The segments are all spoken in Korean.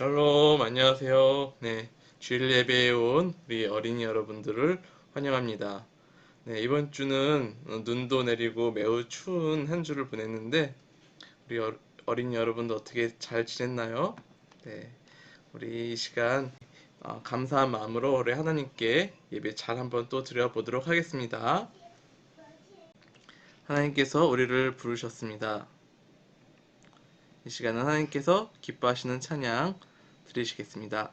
샬롬, 안녕하세요. 네, 주일 예배에 온 우리 어린이 여러분들을 환영합니다. 네, 이번 주는 눈도 내리고 매우 추운 한 주를 보냈는데, 우리 어, 어린이 여러분들 어떻게 잘 지냈나요? 네, 우리 이 시간 어, 감사한 마음으로 우리 하나님께 예배 잘 한번 또 드려보도록 하겠습니다. 하나님께서 우리를 부르셨습니다. 이 시간은 하나님께서 기뻐하시는 찬양 드리시겠습니다.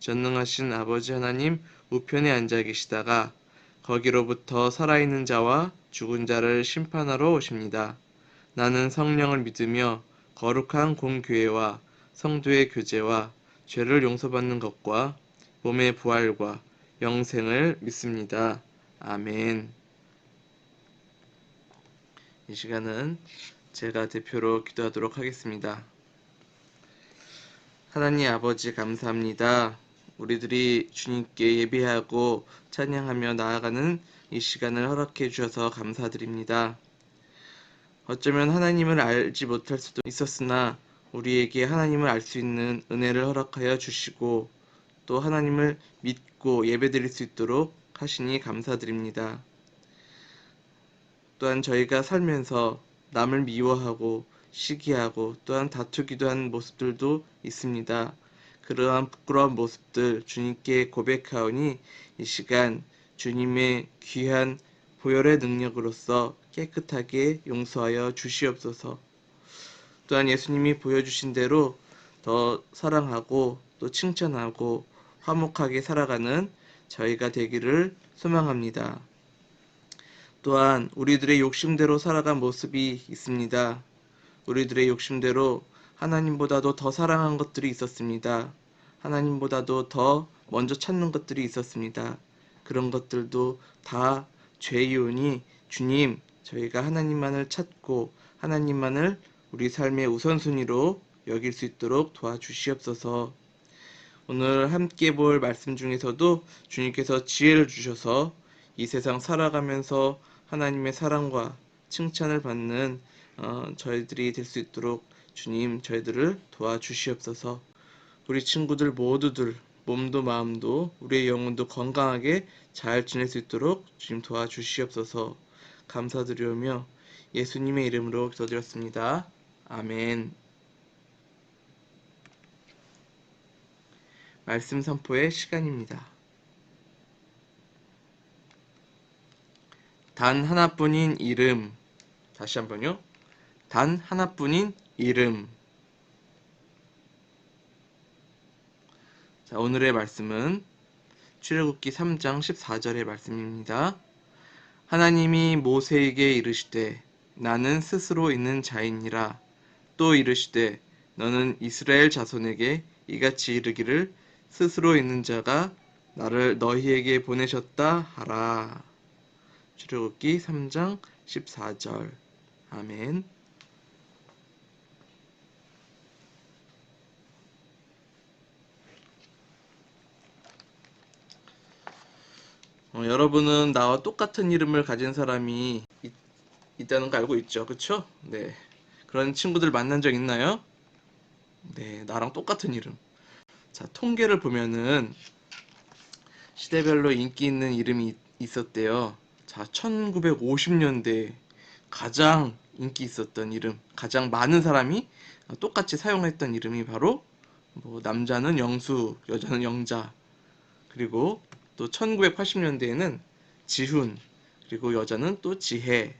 전능하신 아버지 하나님 우편에 앉아 계시다가 거기로부터 살아있는 자와 죽은 자를 심판하러 오십니다. 나는 성령을 믿으며 거룩한 공교회와 성도의 교제와 죄를 용서받는 것과 몸의 부활과 영생을 믿습니다. 아멘. 이 시간은 제가 대표로 기도하도록 하겠습니다. 하나님 아버지 감사합니다. 우리들이 주님께 예배하고 찬양하며 나아가는 이 시간을 허락해 주셔서 감사드립니다. 어쩌면 하나님을 알지 못할 수도 있었으나 우리에게 하나님을 알 수 있는 은혜를 허락하여 주시고 또 하나님을 믿고 예배드릴 수 있도록 하시니 감사드립니다. 또한 저희가 살면서 남을 미워하고 시기하고 또한 다투기도 한 모습들도 있습니다. 그러한 부끄러운 모습들 주님께 고백하오니 이 시간 주님의 귀한 보혈의 능력으로서 깨끗하게 용서하여 주시옵소서. 또한 예수님이 보여주신 대로 더 사랑하고 또 칭찬하고 화목하게 살아가는 저희가 되기를 소망합니다. 또한 우리들의 욕심대로 살아간 모습이 있습니다. 우리들의 욕심대로 하나님보다도 더 사랑한 것들이 있었습니다. 하나님보다도 더 먼저 찾는 것들이 있었습니다. 그런 것들도 다 죄이오니 주님 저희가 하나님만을 찾고 하나님만을 우리 삶의 우선순위로 여길 수 있도록 도와주시옵소서. 오늘 함께 볼 말씀 중에서도 주님께서 지혜를 주셔서 이 세상 살아가면서 하나님의 사랑과 칭찬을 받는 어, 저희들이 될 수 있도록 주님 저희들을 도와주시옵소서. 우리 친구들 모두들 몸도 마음도 우리의 영혼도 건강하게 잘 지낼 수 있도록 주님 도와주시옵소서. 감사드리오며 예수님의 이름으로 기도드렸습니다. 아멘. 말씀 선포의 시간입니다. 단 하나뿐인 이름. 다시 한번요. 단 하나뿐인 이름. 자, 오늘의 말씀은 출애굽기 3장 14절의 말씀입니다. 하나님이 모세에게 이르시되 나는 스스로 있는 자이니라 또 이르시되 너는 이스라엘 자손에게 이같이 이르기를 스스로 있는 자가 나를 너희에게 보내셨다 하라. 출애굽기 3장 14절. 아멘. 어, 여러분은 나와 똑같은 이름을 가진 사람이 있, 있다는 거 알고 있죠? 그쵸? 네. 그런 친구들 만난 적 있나요? 네, 나랑 똑같은 이름. 자, 통계를 보면은 시대별로 인기 있는 이름이 있었대요. 자, 1950년대 가장 인기 있었던 이름, 가장 많은 사람이 똑같이 사용했던 이름이 바로 뭐 남자는 영수, 여자는 영자. 그리고 또 1980년대에는 지훈, 그리고 여자는 또 지혜.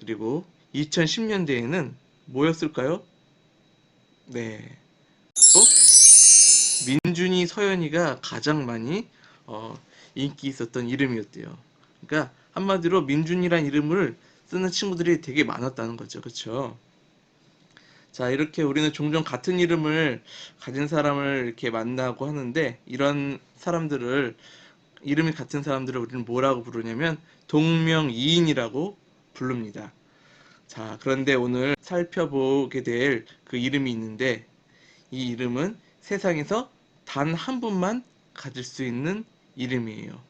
그리고 2010년대에는 뭐였을까요? 네. 또 민준이, 서연이가 가장 많이 어, 인기 있었던 이름이었대요. 그러니까 한마디로 민준이란 이름을 쓰는 친구들이 되게 많았다는 거죠. 그렇죠? 자, 이렇게 우리는 종종 같은 이름을 가진 사람을 이렇게 만나고 하는데 이런 사람들을 이름이 같은 사람들을 우리는 뭐라고 부르냐면 동명이인이라고 부릅니다. 자, 그런데 오늘 살펴보게 될 그 이름이 있는데 이 이름은 세상에서 단 한 분만 가질 수 있는 이름이에요.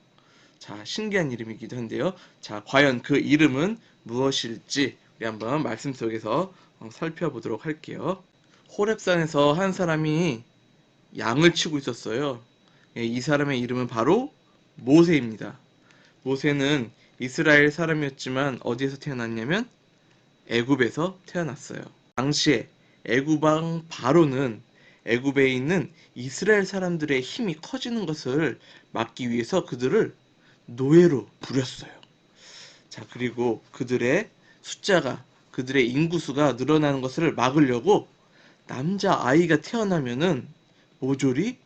자, 신기한 이름이기도 한데요. 자, 과연 그 이름은 무엇일지 우리 한번 말씀 속에서 어, 살펴보도록 할게요. 호렙산에서 한 사람이 양을 치고 있었어요. 예, 이 사람의 이름은 바로 모세입니다. 모세는 이스라엘 사람이었지만 어디에서 태어났냐면 애굽에서 태어났어요. 당시에 애굽왕 바로는 애굽에 있는 이스라엘 사람들의 힘이 커지는 것을 막기 위해서 그들을 노예로 부렸어요. 자, 그리고 그들의 숫자가 그들의 인구수가 늘어나는 것을 막으려고 남자 아이가 태어나면은 모조리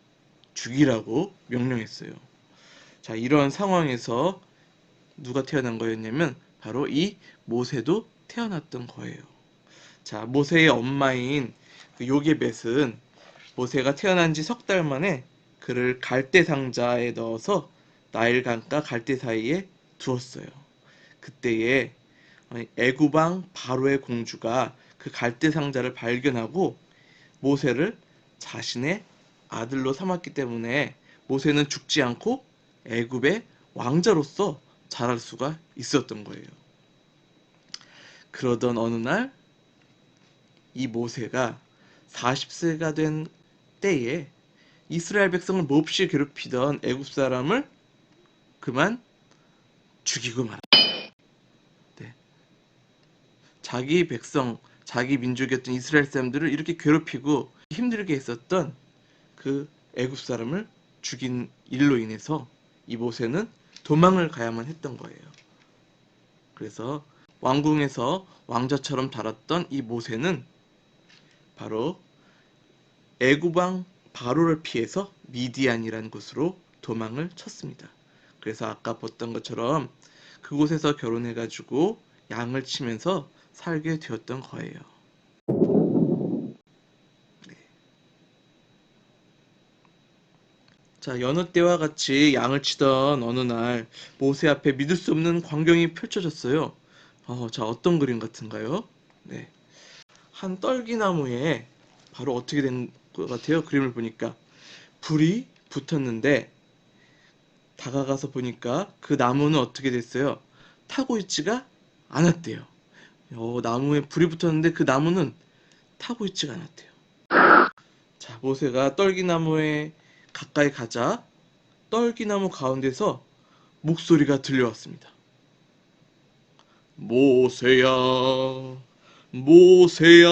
죽이라고 명령했어요. 자, 이런 상황에서 누가 태어난 거였냐면 바로 이 모세도 태어났던 거예요. 자, 모세의 엄마인 그 요게벳은 모세가 태어난 지 석 달 만에 그를 갈대 상자에 넣어서 나일강과 갈대 사이에 두었어요. 그때에 애굽왕 바로의 공주가 그 갈대 상자를 발견하고 모세를 자신의 아들로 삼았기 때문에 모세는 죽지 않고 애굽의 왕자로서 자랄 수가 있었던 거예요. 그러던 어느 날 이 모세가 40세가 된 때에 이스라엘 백성을 몹시 괴롭히던 애굽 사람을 그만 죽이고 말. 네. 자기 백성, 자기 민족이었던 이스라엘 사람들을 이렇게 괴롭히고 힘들게 했었던 그 애굽 사람을 죽인 일로 인해서 이 모세는 도망을 가야만 했던 거예요. 그래서 왕궁에서 왕자처럼 자랐던 이 모세는 바로 애굽왕 바로를 피해서 미디안이라는 곳으로 도망을 쳤습니다. 그래서 아까 봤던 것처럼 그곳에서 결혼해가지고 양을 치면서 살게 되었던 거예요. 자, 여느 때와 같이 양을 치던 어느 날 모세 앞에 믿을 수 없는 광경이 펼쳐졌어요. 어, 자, 어떤 그림 같은가요? 네. 한 떨기나무에 바로 어떻게 된 것 같아요? 그림을 보니까 불이 붙었는데 다가가서 보니까 그 나무는 어떻게 됐어요? 타고 있지가 않았대요. 어, 나무에 불이 붙었는데 그 나무는 타고 있지가 않았대요. 자, 모세가 떨기나무에 가까이 가자 떨기나무 가운데서 목소리가 들려왔습니다. 모세야, 모세야.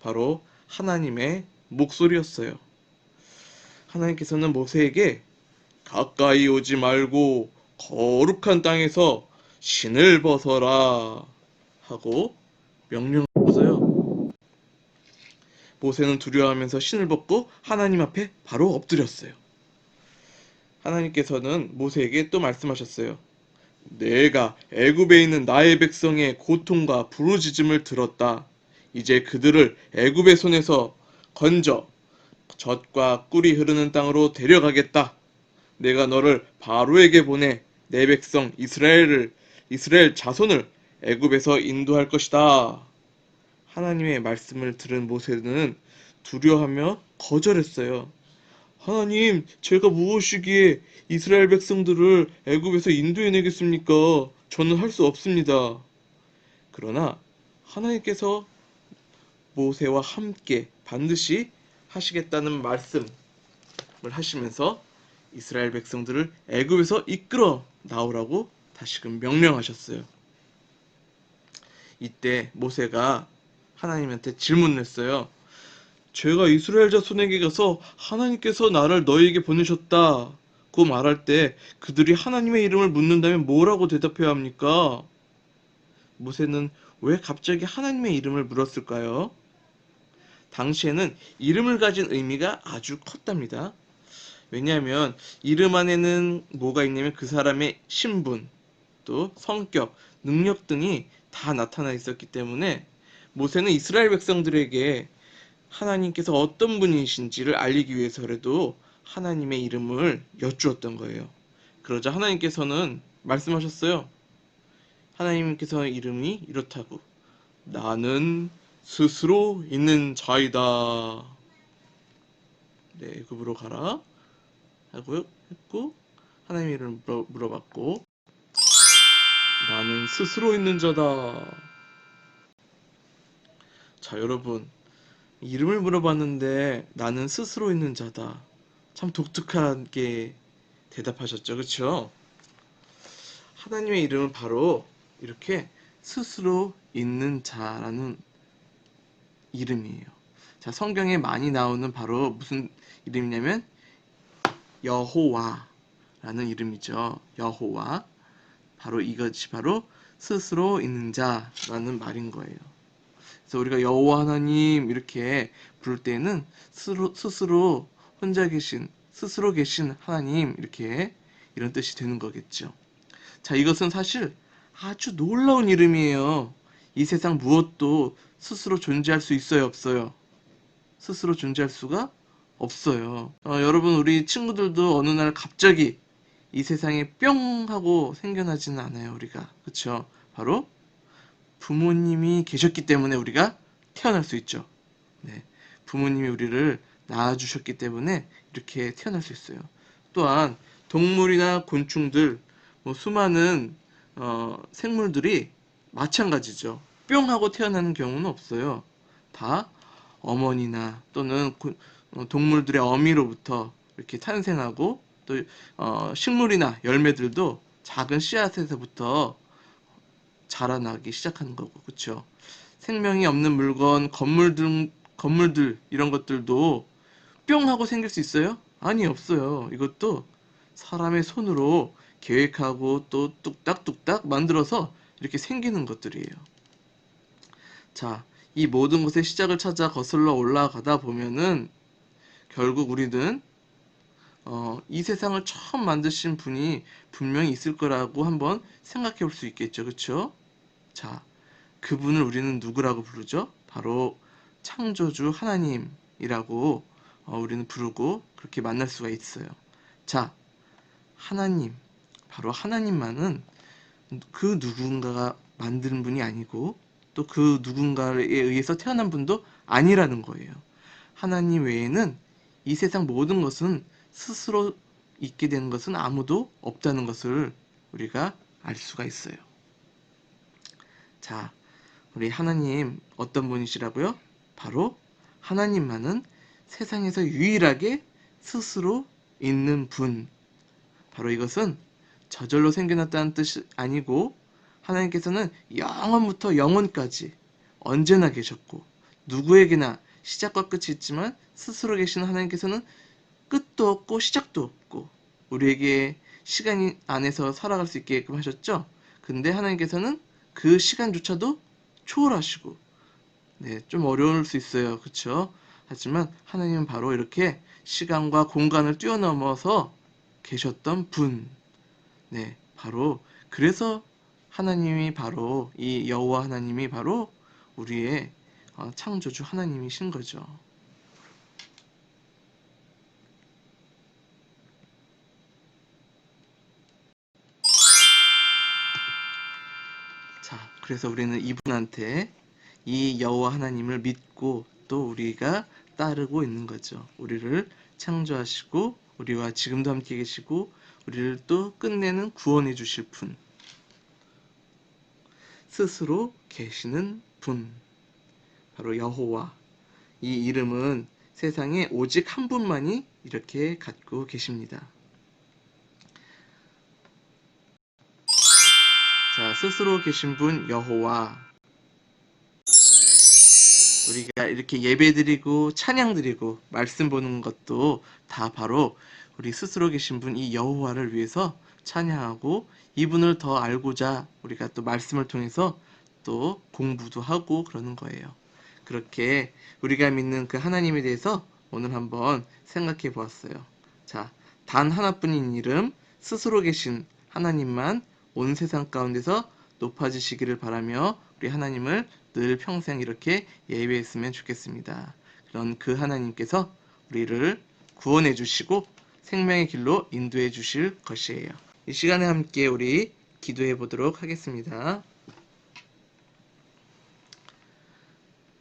바로 하나님의 목소리였어요. 하나님께서는 모세에게 가까이 오지 말고 거룩한 땅에서 신을 벗어라 하고 명령했어요. 모세는 두려워하면서 신을 벗고 하나님 앞에 바로 엎드렸어요. 하나님께서는 모세에게 또 말씀하셨어요. 내가 애굽에 있는 나의 백성의 고통과 부르짖음을 들었다. 이제 그들을 애굽의 손에서 건져 젖과 꿀이 흐르는 땅으로 데려가겠다. 내가 너를 바로에게 보내 내 백성 이스라엘을 이스라엘 자손을 애굽에서 인도할 것이다. 하나님의 말씀을 들은 모세는 두려워하며 거절했어요. 하나님, 제가 무엇이기에 이스라엘 백성들을 애굽에서 인도해 내겠습니까? 저는 할 수 없습니다. 그러나 하나님께서 모세와 함께 반드시 하시겠다는 말씀을 하시면서 이스라엘 백성들을 애굽에서 이끌어 나오라고 다시금 명령하셨어요. 이때 모세가 하나님한테 질문을 했어요. 제가 이스라엘 자손에게 가서 하나님께서 나를 너희에게 보내셨다. 고 말할 때 그들이 하나님의 이름을 묻는다면 뭐라고 대답해야 합니까? 모세는 왜 갑자기 하나님의 이름을 물었을까요? 당시에는 이름을 가진 의미가 아주 컸답니다. 왜냐하면 이름 안에는 뭐가 있냐면 그 사람의 신분, 또 성격, 능력 등이 다 나타나 있었기 때문에 모세는 이스라엘 백성들에게 하나님께서 어떤 분이신지를 알리기 위해서라도 하나님의 이름을 여쭈었던 거예요. 그러자 하나님께서는 말씀하셨어요. 하나님께서 이름이 이렇다고 나는 스스로 있는 자이다. 네, 애굽으로 가라 하고 했고 하나님 이름을 물어, 물어봤고 나는 스스로 있는 자다. 자, 여러분 이름을 물어봤는데 나는 스스로 있는 자다. 참 독특하게 대답하셨죠, 그렇죠? 하나님의 이름은 바로 이렇게 스스로 있는 자라는 이름이에요. 자, 성경에 많이 나오는 바로 무슨 이름이냐면 여호와라는 이름이죠. 여호와. 바로 이것이 바로 스스로 있는 자라는 말인 거예요. 그래서 우리가 여호와 하나님 이렇게 부를 때는 스스로, 스스로 혼자 계신 스스로 계신 하나님 이렇게 이런 뜻이 되는 거겠죠. 자, 이것은 사실 아주 놀라운 이름이에요. 이 세상 무엇도 스스로 존재할 수 있어요, 없어요? 스스로 존재할 수가 없어요. 어, 여러분 우리 친구들도 어느 날 갑자기 이 세상에 뿅 하고 생겨나지는 않아요, 우리가. 그렇죠? 바로 부모님이 계셨기 때문에 우리가 태어날 수 있죠. 네. 부모님이 우리를 낳아주셨기 때문에 이렇게 태어날 수 있어요. 또한 동물이나 곤충들, 뭐 수많은 어, 생물들이 마찬가지죠. 뿅 하고 태어나는 경우는 없어요. 다 어머니나 또는 고- 어, 동물들의 어미로부터 이렇게 탄생하고 또 어, 식물이나 열매들도 작은 씨앗에서부터 자라나기 시작하는 거고, 그렇죠? 생명이 없는 물건, 건물들, 건물들 이런 것들도 뿅 하고 생길 수 있어요? 아니 없어요. 이것도 사람의 손으로 계획하고 또 뚝딱뚝딱 만들어서 이렇게 생기는 것들이에요. 자, 이 모든 것의 시작을 찾아 거슬러 올라가다 보면은 결국 우리는 어, 이 세상을 처음 만드신 분이 분명히 있을 거라고 한번 생각해 볼 수 있겠죠. 그렇죠? 자, 그분을 우리는 누구라고 부르죠? 바로 창조주 하나님이라고 어, 우리는 부르고 그렇게 만날 수가 있어요. 자, 하나님, 바로 하나님만은 그 누군가가 만든 분이 아니고 또 그 누군가에 의해서 태어난 분도 아니라는 거예요. 하나님 외에는 이 세상 모든 것은 스스로 있게 되는 것은 아무도 없다는 것을 우리가 알 수가 있어요. 자, 우리 하나님 어떤 분이시라고요? 바로 하나님만은 세상에서 유일하게 스스로 있는 분. 바로 이것은 저절로 생겨났다는 뜻이 아니고 하나님께서는 영원부터 영원까지 언제나 계셨고 누구에게나 시작과 끝이 있지만 스스로 계시는 하나님께서는 끝도 없고 시작도 없고 우리에게 시간 안에서 살아갈 수 있게끔 하셨죠. 근데 하나님께서는 그 시간조차도 초월하시고 네, 좀 어려울 수 있어요. 그렇죠? 하지만 하나님은 바로 이렇게 시간과 공간을 뛰어넘어서 계셨던 분. 네, 바로 그래서 하나님이 바로 이 여호와 하나님이 바로 우리의 어, 창조주 하나님이신 거죠. 그래서 우리는 이분한테 이 여호와 하나님을 믿고 또 우리가 따르고 있는 거죠. 우리를 창조하시고 우리와 지금도 함께 계시고 우리를 또 끝내는 구원해 주실 분. 스스로 계시는 분. 바로 여호와. 이 이름은 세상에 오직 한 분만이 이렇게 갖고 계십니다. 자, 스스로 계신 분 여호와. 우리가 이렇게 예배드리고 찬양드리고 말씀 보는 것도 다 바로 우리 스스로 계신 분 이 여호와를 위해서 찬양하고 이분을 더 알고자 우리가 또 말씀을 통해서 또 공부도 하고 그러는 거예요. 그렇게 우리가 믿는 그 하나님에 대해서 오늘 한번 생각해 보았어요. 자, 단 하나뿐인 이름 스스로 계신 하나님만 온 세상 가운데서 높아지시기를 바라며 우리 하나님을 늘 평생 이렇게 예배했으면 좋겠습니다. 그런 그 하나님께서 우리를 구원해 주시고 생명의 길로 인도해 주실 것이에요. 이 시간에 함께 우리 기도해 보도록 하겠습니다.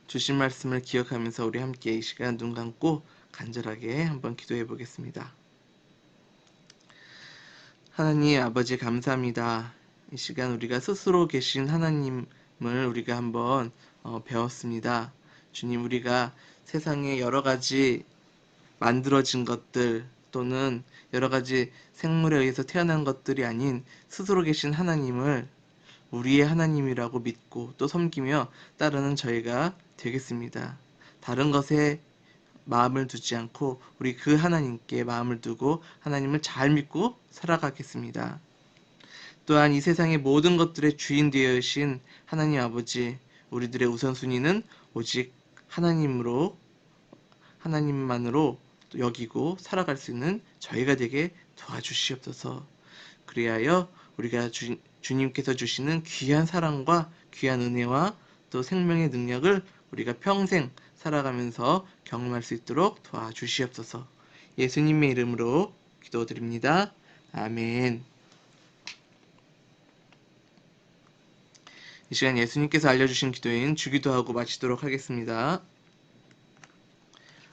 주신 말씀을 기억하면서 우리 함께 이 시간 눈 감고 간절하게 한번 기도해 보겠습니다. 하나님 아버지 감사합니다. 이 시간 우리가 스스로 계신 하나님을 우리가 한번 어, 배웠습니다. 주님 우리가 세상에 여러 가지 만들어진 것들 또는 여러 가지 생물에 의해서 태어난 것들이 아닌 스스로 계신 하나님을 우리의 하나님이라고 믿고 또 섬기며 따르는 저희가 되겠습니다. 다른 것에 마음을 두지 않고 우리 그 하나님께 마음을 두고 하나님을 잘 믿고 살아가겠습니다. 또한 이 세상의 모든 것들의 주인 되어신 하나님 아버지, 우리들의 우선순위는 오직 하나님으로 하나님만으로 여기고 살아갈 수 있는 저희가 되게 도와주시옵소서. 그리하여 우리가 주, 주님께서 주시는 귀한 사랑과 귀한 은혜와 또 생명의 능력을 우리가 평생 살아가면서 경험할 수 있도록 도와주시옵소서. 예수님의 이름으로 기도드립니다. 아멘. 이 시간 예수님께서 알려주신 기도인 주기도하고 마치도록 하겠습니다.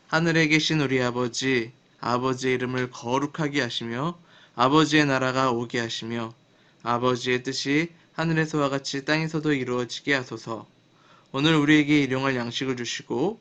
하늘에 계신 우리 아버지, 아버지의 이름을 거룩하게 하시며 아버지의 나라가 오게 하시며 아버지의 뜻이 하늘에서와 같이 땅에서도 이루어지게 하소서. 오늘 우리에게 일용할 양식을 주시고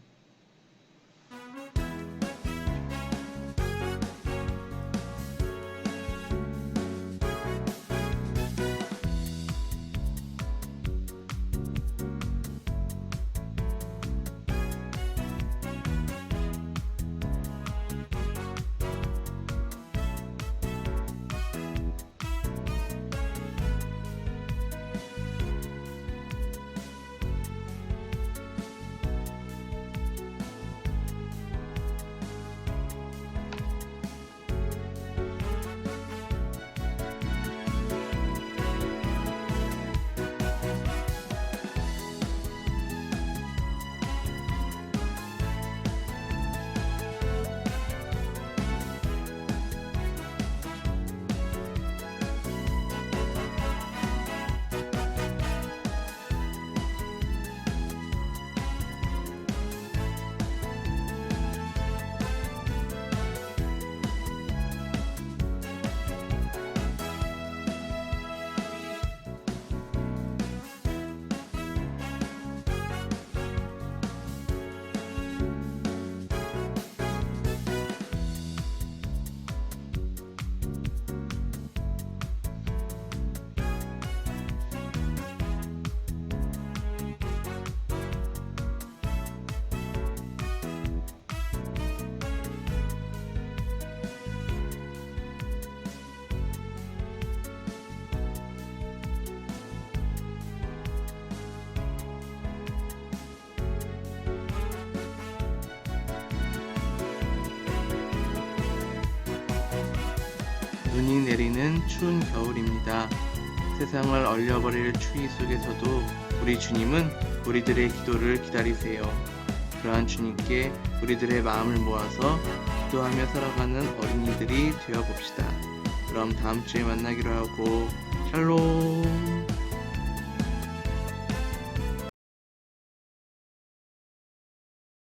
눈이 내리는 추운 겨울입니다. 세상을 얼려버릴 추위 속에서도 우리 주님은 우리들의 기도를 기다리세요. 그러한 주님께 우리들의 마음을 모아서 기도하며 살아가는 어린이들이 되어 봅시다. 그럼 다음 주에 만나기로 하고 샬롬.